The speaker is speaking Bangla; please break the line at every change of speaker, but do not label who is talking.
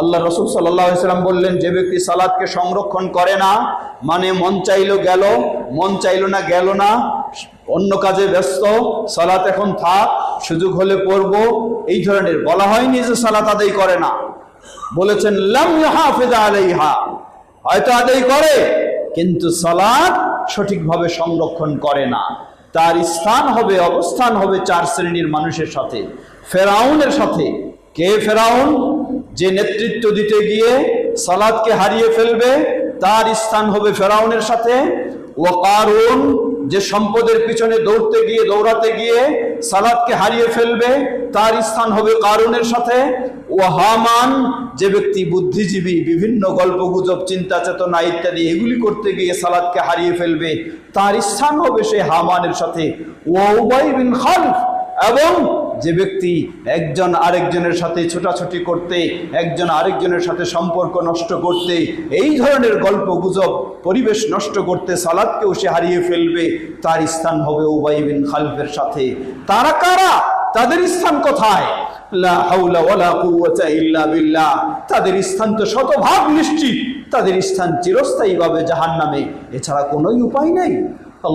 আল্লাহ রসুল সাল্লাম বললেন, যে ব্যক্তি সালাদকে সংরক্ষণ করে না মানে মন চাইলো গেল, মন চাইলো না গেল না, অন্য কাজে ব্যস্ত, সালাত এখন থাক, সুযোগ হলে পড়ব। এই ধরনের বলা হয়নি যে সালাত আদায় করে না। বলেছেন, লাম হয়তো আদায় করে, কিন্তু সালাদ সঠিকভাবে সংরক্ষণ করে না। তার স্থান হবে, অবস্থান হবে চার শ্রেণির মানুষের সাথে। ফেরাউনের সাথে। কে ফেরাউন? যে নেতৃত্ব দিতে গিয়ে সালাদকে হারিয়ে ফেলবে, তার স্থান হবে ফেরাউনের সাথে। ও কারুন, যে সম্পদের পিছনে দৌড়তে গিয়ে, দৌড়াতে গিয়ে সালাদকে হারিয়ে ফেলবে, তার স্থান হবে কারুনের সাথে। ও হামান, যে ব্যক্তি বুদ্ধিজীবী, বিভিন্ন গল্পগুজব চিন্তা চেতনা ইত্যাদি, এগুলি করতে গিয়ে সালাদকে হারিয়ে ফেলবে, তার স্থান হবে সে হামানের সাথে। ও উবাই বিন খালফ, এবং যে ব্যক্তি একজন আরেকজনের সাথে ছোটাছুটি করতে, একজন আরেকজনের সাথে সম্পর্ক নষ্ট করতে, এই ধরনের গল্প গুজব, পরিবেশ নষ্ট করতে সালাদকেও সে হারিয়ে ফেলবে, তার স্থান হবে উবাই বিন খালফের সাথে। তারা কারা? তাদের স্থান কোথায়? তাদের স্থান তো শতভাগ নিশ্চিত। তাদের স্থান চিরস্থায়ীভাবে জাহান্নামে। এছাড়া কোনোই উপায় নেই।